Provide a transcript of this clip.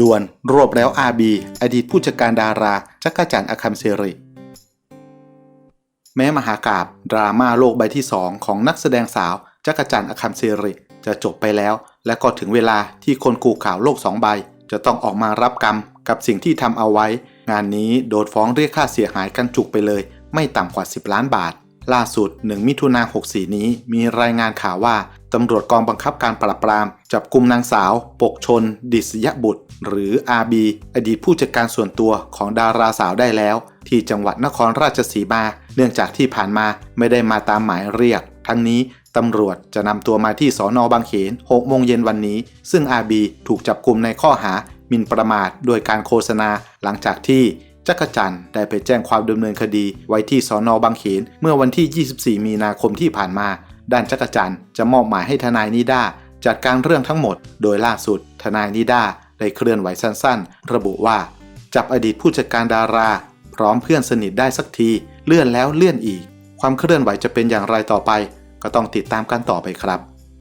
ด่วนรวบแล้วอาบีอดีตผู้จัดการดาราจักรจันทร์อคัมเซริ แม้มหากาบดราม่าโลกใบที่2ของนักแสดงสาวจักรจันทร์อคัมเซริ จะจบไปแล้ว และก็ถึงเวลาที่คนกูข่าวโลกสองใบ จะต้องออกมารับกรรมกับสิ่งที่ทำเอาไว้ งานนี้โดนฟ้องเรียกค่าเสียหายกันจุกไปเลย ไม่ต่ำกว่า 10 ล้านบาท ล่าสุด 1 มิถุนา64 นี้มีรายงานข่าวว่าตำรวจกองบังคับการปราบปราม จับกลุ่มนางสาว ปกชน ดิษยบุตร หรืออาบีอดีตผู้จัดการส่วนตัวของดาราสาวได้แล้ว ที่จังหวัดนครราชสีมา เนื่องจากที่ผ่านมาไม่ได้มาตามหมายเรียก ทั้งนี้ตำรวจจะนำตัวมาที่สอนอบางเขน 6 โมงเย็นวันนี้ ซึ่งอาบีถูกจับกลุ่มในข้อหาหมิ่นประมาทโดยการโฆษณา หลังจากที่จักรจันทร์ได้ไปแจ้งความดำเนินคดีไว้ที่สอนอบางเขนเมื่อวันที่ 24 มีนาคมที่ผ่านมา ด้านจักรจันทร์จะมอบหมายให้ทนายนิด้าจัดการเรื่องทั้งหมด โดยล่าสุด ทนายนิด้า ได้เคลื่อนไหวสั้นๆ ระบุว่า จับอดีตผู้จัดการดารา พร้อมเพื่อนสนิทได้สักที เลื่อนแล้วเลื่อนอีก ความเคลื่อนไหวจะเป็นอย่างไรต่อไป ก็ต้องติดตามกันต่อไปครับ